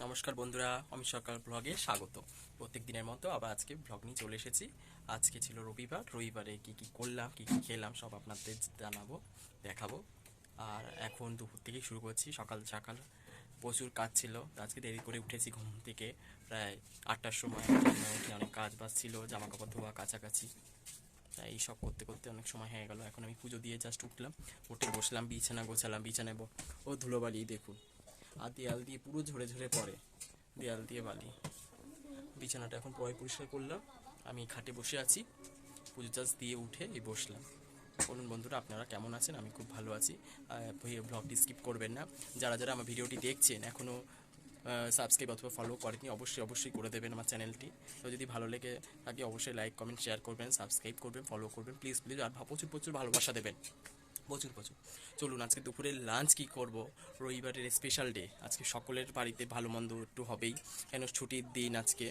নমস্কার বন্ধুরা আমি সকাল ব্লগে স্বাগত। প্রত্যেক দিনের মতো আবার আজকে ব্লগ নিয়ে চলে এসেছি। আজকে ছিল রবিবার, রবিবারে কি কি করলাম, কি কি খেলাম, সব আপনাদের জানাব, দেখাবো। আর এখন দুপুর থেকেই শুরু করছি, সকাল সকাল প্রচুর কাজ ছিল। আজকে দেরি করে উঠেছি ঘুম থেকে, প্রায় আটটার সময় অনেক কাজ বাজ ছিল জামা কাপড় ধোয়া, কাছাকাছি। তাই এই সব করতে করতে অনেক সময় হয়ে গেল। এখন আমি পুজো দিয়ে জাস্ট উঠলাম, উঠে বসলাম, বিছানা গোছালাম, বিছানায় ও ধুলোবালি দেখুন। আর দেয়াল দিয়ে পুরো ঝরে ঝরে পড়ে। দেয়াল দিয়ে বালি। বিছানাটা এখন পরে পরিষ্কার করলাম। আমি খাটে বসে আছি। পুজো চাষ দিয়ে উঠে এই বসলাম। বলুন বন্ধুরা, আপনারা কেমন আছেন? আমি খুব ভালো আছি। ব্লগটি স্কিপ করবেন না। যারা যারা আমার ভিডিওটি দেখছেন এখনও সাবস্ক্রাইব অথবা ফলো করেনি অবশ্যই অবশ্যই করে দেবেন আমার চ্যানেলটি তো যদি ভালো লেগে থাকে, অবশ্যই লাইক কমেন্ট শেয়ার করবেন সাবস্ক্রাইব করবেন ফলো করবেন। প্লিজ প্লিজ আর প্রচুর প্রচুর ভালোবাসা দেবেন। প্রচুর প্রচুর। চলুন, আজকে দুপুরে লাঞ্চ কি করব? রবিবারের স্পেশাল ডে আজকে সকলের বাড়িতে ভালো মন্দ একটু হবেই। কেন ছুটির দিন আজকে?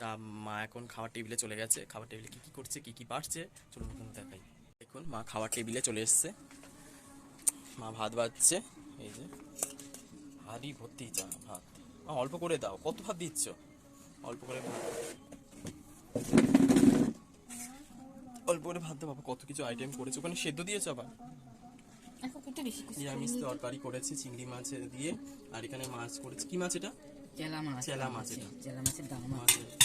তা মা এখন খাওয়ার টেবিলে চলে গেছে। খাওয়ার টেবিলে কী কী করছে, কী কী বাড়ছে চলুন দেখাই। দেখুন, মা খাওয়ার টেবিলে চলে এসছে। মা ভাত বাড়ছে এই যে, হাড়ি ভর্তি চা, ভাত। অল্প করে দাও। কত ভাত দিচ্ছ? অল্প করে ভাত অল্প করে ভাত দাও বাবা কত কিছু আইটেম করেছ। ওখানে সেদ্ধ দিয়েছ আবার? নিরামিষ তরকারি করেছি চিংড়ি মাছ দিয়ে আর এখানে মাছ করেছি। কি মাছ এটা? চেলা মাছ। চেলা মাছ এটা। চেলা মাছের দাম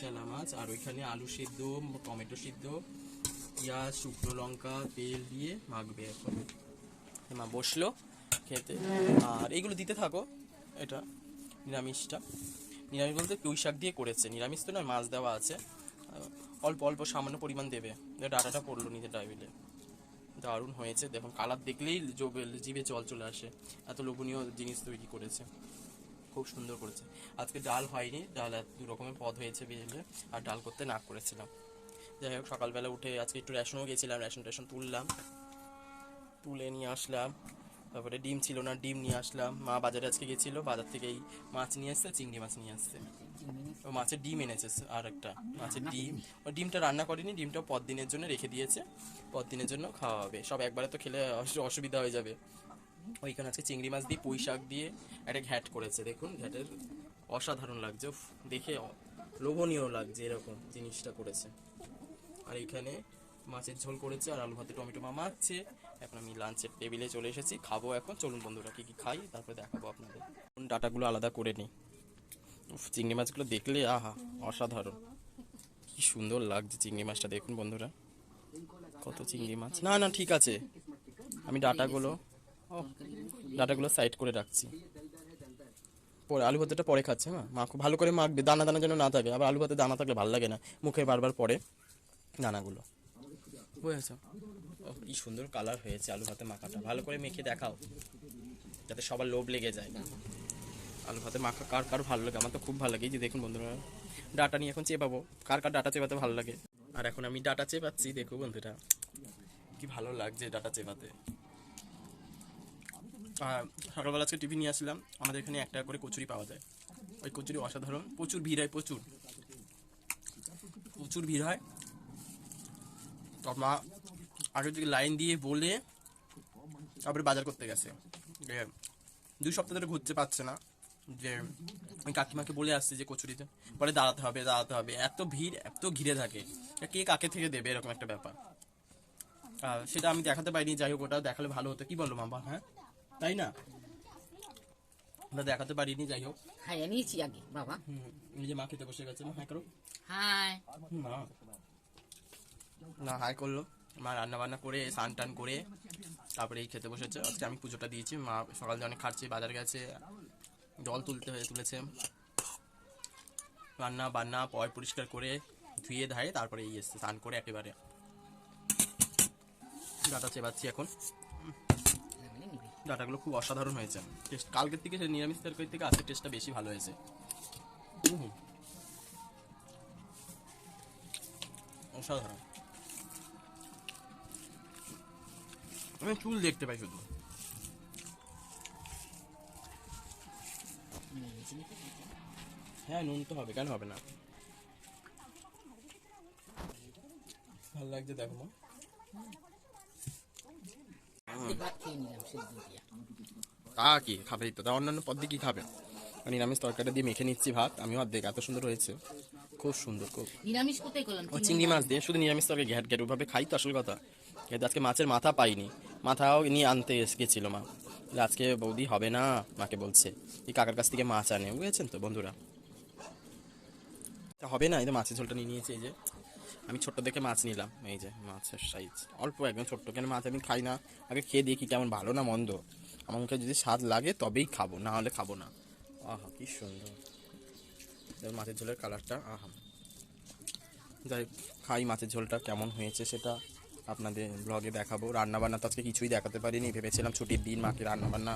চেলা মাছ আর ওইখানে আলু সিদ্ধ টমেটো সিদ্ধ পেঁয়াজ শুকনো লঙ্কা তেল দিয়ে মাখবে এখন। মা বসল খেতে। আর এইগুলো দিতে থাকো এটা নিরামিষটা। নিরামিষ বলতে পুঁই শাক দিয়ে করেছে। নিরামিষ তো নয় মাছ দেওয়া আছে। অল্প অল্প সামান্য পরিমাণ দেবে। ডাটাটা পড়ল নিজের ডাইবিলে দারুণ হয়েছে, দেখুন কালার দেখলেই জিভে জল চলে আসে। এত লোভনীয় জিনিস তৈরি করেছে। খুব সুন্দর করেছে। আজকে ডাল হয়নি, ডাল দু রকমের পদ হয়েছে বেরিয়ে আর ডাল করতে না করেছিলাম। যাই হোক, সকালবেলা উঠে আজকে একটু রেশনও গেছিলাম রেশন টেশন তুললাম। তুলে নিয়ে আসলাম। তারপরে ডিম ছিল না ডিম নিয়ে আসলাম। মা বাজারে আজকে গেছিল বাজার থেকে এই মাছ নিয়ে আসছে চিংড়ি মাছ নিয়ে আসছে। ও মাছের ডিম এনেছে আর একটা মাছের ডিম। ও ডিমটা রান্না করেনি ডিমটা পর দিনের জন্য রেখে দিয়েছে। পর দিনের জন্য খাওয়া হবে। সব একবারে তো খেলে অসুবিধা হয়ে যাবে। ওইখানে আজকে চিংড়ি মাছ দিয়ে পুঁই শাক দিয়ে একটা ঘ্যাট করেছে। দেখুন ঘ্যাটের অসাধারণ লাগছে। দেখে লোভনীয় লাগছে এরকম জিনিসটা করেছে। আর এইখানে মাছের ঝোল করেছে আর আলু ভাতে টমেটো মামা আছে এখন আমি লাঞ্চের টেবিলে চলে এসেছি। খাব এখন। চলুন বন্ধুরা, কী কী খাই, তারপরে দেখাবো আপনাদের। এখন ডাটাগুলো আলাদা করে নিই। চিংড়ি মাছগুলো দেখলে, আহা, অসাধারণ। কি সুন্দর লাগছে চিংড়ি মাছটা, দেখুন বন্ধুরা। কত চিংড়ি মাছ। না না, ঠিক আছে। আমি ডাটাগুলো ডাটাগুলো সাইড করে রাখছি। পরে আলু ভাতটা পরে খাচ্ছে হ্যাঁ? মা, খুব ভালো করে মাখবে। দানা দানা যেন না থাকে। আবার আলু ভাতে দানা থাকলে ভালো লাগে না। মুখে বারবার পড়ে দানাগুলো। বুঝেছ কি সুন্দর কালার হয়েছে আলু ভাতে মাখাটা। ভালো করে মেখে দেখাও, যাতে সবার লোভ লেগে যায়। আলু ভাতে মাখা কার কার ভালো লাগে? আমার তো খুব ভালো লাগে। যে দেখুন বন্ধুরা, ডাটা নিয়ে এখন চেপাবো। কার কার ডাটা চেপাতে ভালো লাগে? আর এখন আমি ডাটা চেপাচ্ছি, দেখো বন্ধুরা। কি ভালো লাগছে ডাটা চেপাতে। সকালবেলা আজকে টিভি নিয়ে আসলাম। আমাদের এখানে একটা করে কচুরি পাওয়া যায়। ওই কচুরি অসাধারণ। প্রচুর ভিড় হয়, প্রচুর। প্রচুর ভিড় হয়। তো মা আগে থেকে লাইন দিয়ে বলে তারপরে বাজার করতে গেছে। যে দুই সপ্তাহ ধরে ঘুরতে পারছে না। যে ওই কাকিমাকে বলে আসছে যে কচুরিতে পরে দাঁড়াতে হবে দাঁড়াতে হবে। এত ভিড় এত ঘিরে থাকে। কে কাকে থেকে দেবে এরকম একটা ব্যাপার। আর সেটা আমি দেখাতে পারিনি যাই হোক ওটা দেখালে ভালো হতো। কি বলল মামা হ্যাঁ? তাই না? ওটা দেখাতে পারিনি যাই হোক। খাইয়ে নিয়েছি আগে বাবা। নিজে মা খেতে বসে গেছে মা হাই করো। হাই। না না হাই করল। মা রান্না বান্না করে স্নান টান করে, তারপরে এই খেতে বসেছে। আজকে আমি পুজোটা দিয়েছি। মা সকাল দিয়ে অনেক খাচ্ছে, বাজার গেছে, জল তুলতে হয়ে তুলেছে। রান্না বান্না পয় পরিষ্কার করে ধুয়ে ধায়ে তারপরে এই এসছে, স্নান করে একেবারে। ডাটা চেবাচ্ছি এখন। ডাটাগুলো খুব অসাধারণ হয়েছে। টেস্ট, কালকের থেকে নিরামিষ তরকারি থেকে আজকের টেস্টটা বেশি ভালো হয়েছে। অসাধারণ। আমি চুল দেখতে পাই শুধু। হ্যাঁ নুন তো হবে কেন হবে না? ভালো লাগছে দেখো মা। তা কি খাবে তো? তা অন্যান্য পদ দিয়ে কি খাবে? নিরামিষ তরকারিটা দিয়ে মেখে নিচ্ছি ভাত। আমিও অর্ধেক এত সুন্দর হয়েছে। খুব সুন্দর খুব। নিরামিষ কোথায় করলাম? ও চিংড়ি মাছ দিয়ে শুধু নিরামিষ তরকারি। ঘ্যাট ঘ্যাট ওভাবে খাই তো আসল কথা। কিন্তু আজকে মাছের মাথা পাইনি। মাথাও নিয়ে আনতে গেছিল মা। আজকে বৌদি হবে না? মাকে বলছে, এই কাকার কাছ থেকে মাছ আনে। বুঝেছেন তো বন্ধুরা? তা হবে না, এই যে মাছের ঝোলটা নিয়ে নিয়েছি, এই যে। আমি ছোট্ট দেখে মাছ নিলাম, এই যে মাছের সাইজ অল্প একদম ছোট্ট, কেন মাছ আমি খাই না? আগে খেয়ে দেখি কেমন ভালো না মন্দ। আমার মুখে যদি স্বাদ লাগে, তবেই খাব, না হলে খাব না। আহা, কি সুন্দর। মাছের ঝোলের কালারটা আহা। যাই খাই মাছের ঝোলটা কেমন হয়েছে সেটা। আপনাদের ব্লগে দেখাবো। রান্না বান্না তো আজকে কিছুই দেখাতে পারিনি, ভেবেছিলাম ছুটির দিন মাকে রান্না বান্না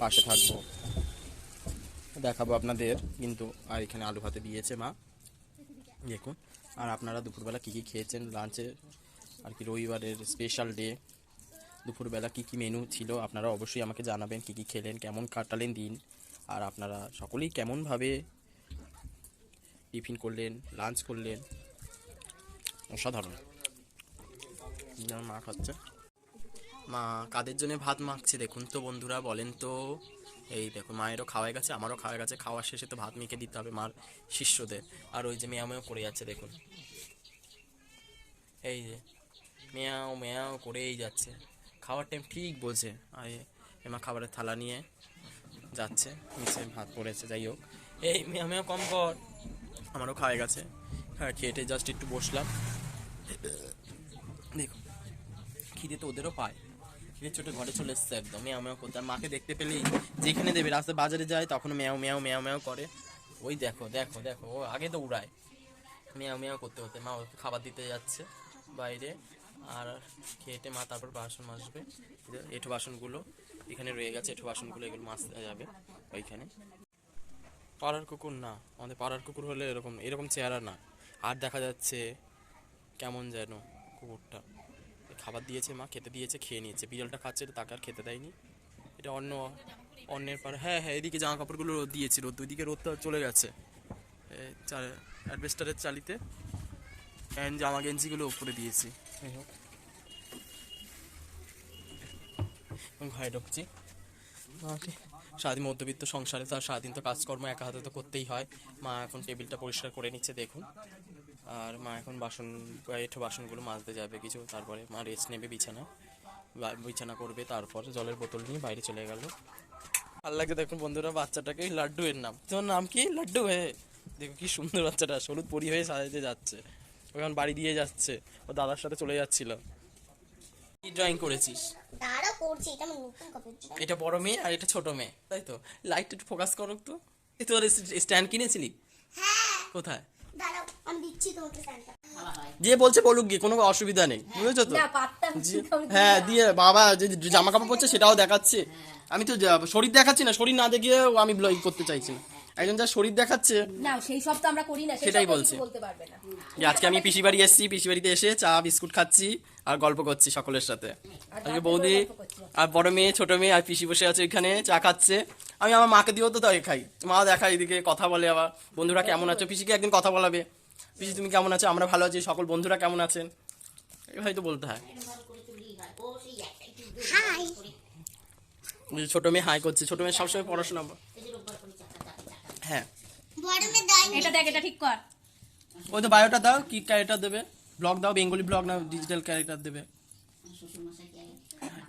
পাশে থাকব। দেখাবো আপনাদের, কিন্তু আর এখানে আলু ভাতে দিয়েছে মা। দেখুন, আর আপনারা দুপুরবেলা কী কী খেয়েছেন? লাঞ্চে আর কি রবিবারের স্পেশাল ডে দুপুরবেলা কী কী মেনু ছিল? আপনারা অবশ্যই আমাকে জানাবেন কী কী খেলেন, কেমন কাটালেন দিন। আর আপনারা সকলেই কেমনভাবে টিফিন করলেন লাঞ্চ করলেন? অসাধারণ। যেমন মা খাচ্ছে। মা কাদের জন্য ভাত মাখছে দেখুন তো বন্ধুরা, বলেন তো। এই দেখো, মায়েরও খাওয়াই গেছে, আমারও খাওয়া গেছে। খাওয়ার শেষে তো ভাত মেখে দিতে হবে মার শিষ্যদের। আর ওই যে মেয়া মেয়াও করে যাচ্ছে দেখুন। এই যে, মেয়াও মেয়াও করেই যাচ্ছে। খাওয়ার টাইম ঠিক বোঝে। আর এমা খাবারের থালা নিয়ে যাচ্ছে, নিচে ভাত পড়েছে, যাই হোক। এই মেয়া মেয়া কম কর। আমারও খাওয়া গেছে। হ্যাঁ খেটে জাস্ট একটু বসলাম। দেখুন, খিদে তো ওদেরও পায়। খিদে ছোটো ঘরে চলে এসছে একদম, মেয়াও করতে আর মাকে দেখতে পেলেই যেখানে দেবে রাস্তায় বাজারে যায়, তখন মেয়াও মেয়াও মেয়াও মেয়াও করে। ওই দেখো দেখো দেখো, ও আগে তো উড়ায়। মেয়াও মেয়াও করতে হতে মা ওকে খাবার দিতে যাচ্ছে বাইরে। আর খেটে মা তারপর বাসন মাজবে। এঁঠো বাসনগুলো এখানে রয়ে গেছে, এঁঠো বাসনগুলো এগুলো মাজতে যাবে ওইখানে। পাড়ার কুকুর না, আমাদের পাড়ার কুকুর হলে এরকম এরকম চেহারা না। আর দেখা যাচ্ছে কেমন যেন। কুকুরটা। খাবার দিয়েছে মা খেতে দিয়েছে খেয়ে নিয়েছে। বিড়ালটা খাচ্ছে তাকে আর খেতে দেয়নি। এটা অন্য অন্যের পার হ্যাঁ হ্যাঁ এদিকে জামা কাপড়গুলো রোদ দিয়েছি রোদ দুদিকে রোদটা চলে গেছে। অ্যাডভেস্টারের চালিতে অ্যান্ড জামা গেঞ্জিগুলো উপরে দিয়েছি। যাই হোক। এখন ঘরে ঢুকছি। সারাদিন মধ্যবিত্ত সংসারে তার সারাদিন তো কাজকর্ম একা হাতে তো করতেই হয়। মা এখন টেবিলটা পরিষ্কার করে নিচ্ছে, দেখুন। আর মা এখন বাসন এঠো বাসনগুলো মাজতে যাবে কিছু, তারপরে মা রেস্ট নেবে বিছানা। বিছানা করবে, তারপর জলের বোতল নিয়ে বাইরে চলে গেল। ভালো লাগে দেখুন বন্ধুরা, বাচ্চাটাকে লাড্ডু এর নাম। তোমার নাম কি? লাড্ডু হয়ে দেখো কি সুন্দর বাচ্চাটা হলুদ পরি হয়ে সাজাতে যাচ্ছে। ও এখন বাড়ি দিয়ে যাচ্ছে। ও দাদার সাথে চলে যাচ্ছিল। কি ড্রয়িং করেছিস? দাঁড়া করছি এটা আমার নতুন কপি এটা বড় মেয়ে আর এটা ছোট মেয়ে তাই তো? লাইট একটু ফোকাস করো তো এই তোর স্ট্যান্ড কিনেছিলি? হ্যাঁ। কোথায়? দাঁড়াও আমি দিচ্ছি তোমাকে স্যান্টা যে বলছে বলুক গিয়ে কোনো অসুবিধা নেই বুঝেছ তো? হ্যাঁ দিয়ে বাবা যে যে জামা কাপড় পরছে সেটাও দেখাচ্ছে। আমি তো শরীর দেখাচ্ছি না শরীর না দেখিয়ে আমি ব্লগ করতে চাইছি না। একজন যা শরীর দেখাচ্ছে না সেই সব তো আমরা করি না সেটাই বলছে। বলতে পারবে না। যে আজকে আমি পিসি বাড়ি এসেছি পিসি বাড়িতে এসে চা বিস্কুট খাচ্ছি আর গল্প করছি সকলের সাথে। আজকে বৌদি আর বড় মেয়ে ছোট মেয়ে আর পিসি বসে আছে ওইখানে চা খাচ্ছে। আমি আমার মাকে দিয়েও তো তাই খাই। মা দেখা এদিকে কথা বলে আবার। বন্ধুরা কেমন আছো? পিসিকে একদিন কথা বলাবে। পিসি তুমি কেমন আছো? আমরা ভালো আছি সকল বন্ধুরা কেমন আছেন? এভাবে তো বলতে হয়। ছোট মেয়ে হাই করছে ছোট মেয়ে সবসময় পড়াশোনা হ্যাঁ। এটা দেখ এটা ঠিক কর। ওই তো বায়োটা দাও কি ক্যারেক্টার দেবে? ব্লগ দাও বেঙ্গলি ব্লগ না ডিজিটাল ক্যারেক্টার দেবে।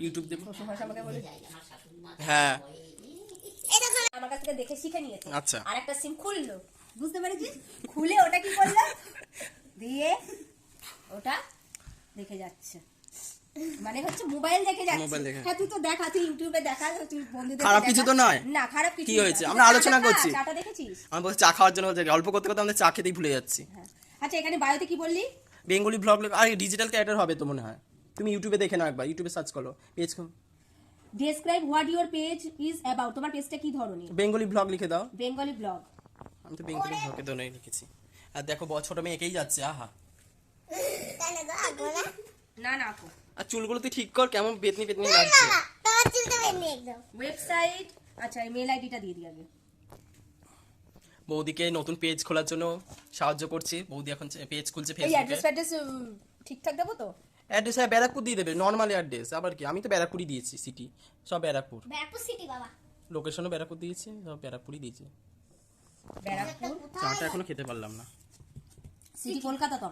ইউটিউব দেবে। আমাকে বলে হ্যাঁ আমার কাছ থেকে দেখে শিখে নিয়েছে। আচ্ছা। আর একটা সিম খুললো। বুঝতে পেরেছিস? খুলে ওটা কি করল? দিয়ে ওটা দেখে যাচ্ছে। মানে হচ্ছে মোবাইল দেখে যাচ্ছে। মোবাইল দেখে। হ্যাঁ তুই তো দেখা তুই ইউটিউবে দেখা তুই বন্ধুদের খারাপ কিছু তো নয়। না খারাপ কিছু কি হয়েছে? আমরা আলোচনা করছি। চাটা দেখেছিস? আমি বলছি চা খাওয়ার জন্য করতে করতে আমাদের চা খেতেই ভুলে যাচ্ছি। হ্যাঁ। আচ্ছা এখানে বায়োতে কি বললি? বেঙ্গলি ব্লগ আর ডিজিটাল ক্যারেক্টার হবে তো মনে হয়। তুমি ইউটিউবে দেখে নাও একবার ইউটিউবে সার্চ করো page describe what your page is about তোমার পেজটা কি ধরনের? বেঙ্গলি ব্লগ লিখে দাও। বেঙ্গলি ব্লগ আমি তো বেঙ্গলি ব্লগে দোনোই লিখেছি। আর দেখো ছোট মেয়ে একেই যাচ্ছে আহা। না না? না না আপু আর চুলগুলো তুই ঠিক কর কেমন বেতনি বেতনি লাগছে। না তোমার চুলটা বেঁধে একদম। ওয়েবসাইট আচ্ছা মেল আইডিটা দিয়ে দিই আগে। বৌদিকে নতুন পেজ খোলার জন্য সাহায্য করছি। বৌদি এখন পেজ খুলছে এই ফেসবুকে অ্যাড্রেস ফ্যাড্রেস ঠিকঠাক দেবো তো? অ্যাড্রেস হ্যাঁ ব্যারাকপুর দিয়ে দেবে নর্মাল অ্যাড্রেস আবার কি? আমি তো ব্যারাকপুরই দিয়েছি সিটি সব ব্যারাকপুর। ব্যারাকপুর সিটি বাবা। লোকেশনও ব্যারাকপুর দিয়েছি সব ব্যারাকপুরই দিয়েছি। ব্যারাকপুর? চাটা এখনও খেতে পারলাম না। সিটি কলকাতা তো